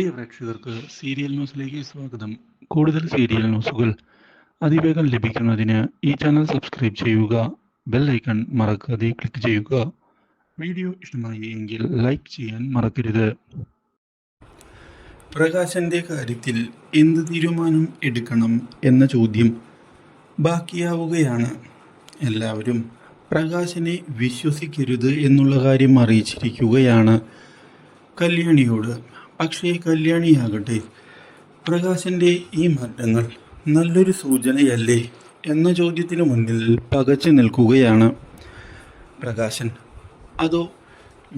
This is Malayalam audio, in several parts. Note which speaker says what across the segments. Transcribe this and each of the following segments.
Speaker 1: പ്രിയ പ്രേക്ഷകർക്ക് സീരിയൽ ന്യൂസിലേക്ക് സ്വാഗതം. കൂടുതൽ സീരിയൽ ന്യൂസുകൾ അതിവേഗം ലഭിക്കുന്നതിന് ഈ ചാനൽ സബ്സ്ക്രൈബ് ചെയ്യുക ബെൽ ഐക്കൺ മറക്കാതെ ക്ലിക്ക് ചെയ്യുക. വീഡിയോ ഇഷ്ടമായി എങ്കിൽ ലൈക്ക് ചെയ്യാൻ മറക്കരുത്. പ്രകാശന്റെ കാര്യത്തിൽ എന്ത് തീരുമാനം എടുക്കണം എന്ന ചോദ്യം ബാക്കിയാവുകയാണ്. എല്ലാവരും പ്രകാശനെ വിശ്വസിക്കരുത് എന്നുള്ള കാര്യം അറിയിച്ചിരിക്കുകയാണ് കല്യാണിയോട്. പക്ഷേ കല്യാണിയാകട്ടെ. പ്രകാശന്റെ ഈ മാറ്റങ്ങൾ നല്ലൊരു സൂചനയല്ലേ എന്ന ചോദ്യത്തിന് മുന്നിൽ പകച്ചു നിൽക്കുകയാണ് പ്രകാശൻ. അതോ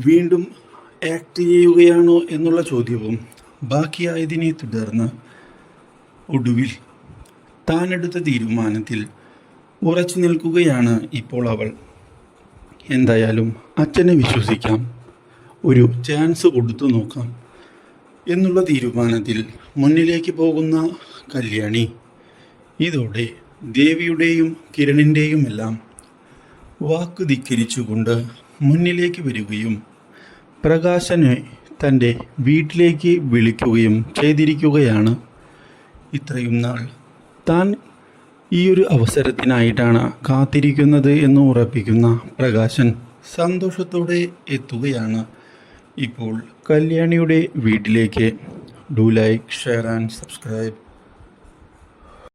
Speaker 1: വീണ്ടും ആക്ട് ചെയ്യുകയാണോ എന്നുള്ള ചോദ്യവും ബാക്കിയായതിനെ തുടർന്ന് ഒടുവിൽ താനെടുത്ത തീരുമാനത്തിൽ ഉറച്ചു നിൽക്കുകയാണ് ഇപ്പോൾ അവൾ. എന്തായാലും അച്ഛനെ വിശ്വസിക്കാം. ഒരു ചാൻസ് കൊടുത്തു നോക്കാം. എന്നുള്ള തീരുമാനത്തിൽ മുന്നിലേക്ക് പോകുന്ന കല്യാണി. ഇതോടെ ദേവിയുടെയും കിരണിന്റെയും എല്ലാം വാക്ക് ധിക്കരിച്ചുകൊണ്ട് മുന്നിലേക്ക് വരികയും പ്രകാശനെ തന്റെ വീട്ടിലേക്ക് വിളിക്കുകയും ചെയ്തിരിക്കുകയാണ്. ഇത്രയും നാൾ താൻ ഈ ഒരു അവസരത്തിനായിട്ടാണ് കാത്തിരിക്കുന്നത് എന്ന് ഉറപ്പിക്കുന്ന പ്രകാശൻ സന്തോഷത്തോടെ എത്തുകയാണ്. ഇപ്പോൾ കല്യാണിയുടെ വീട്ടിലേക്ക് do like share and subscribe.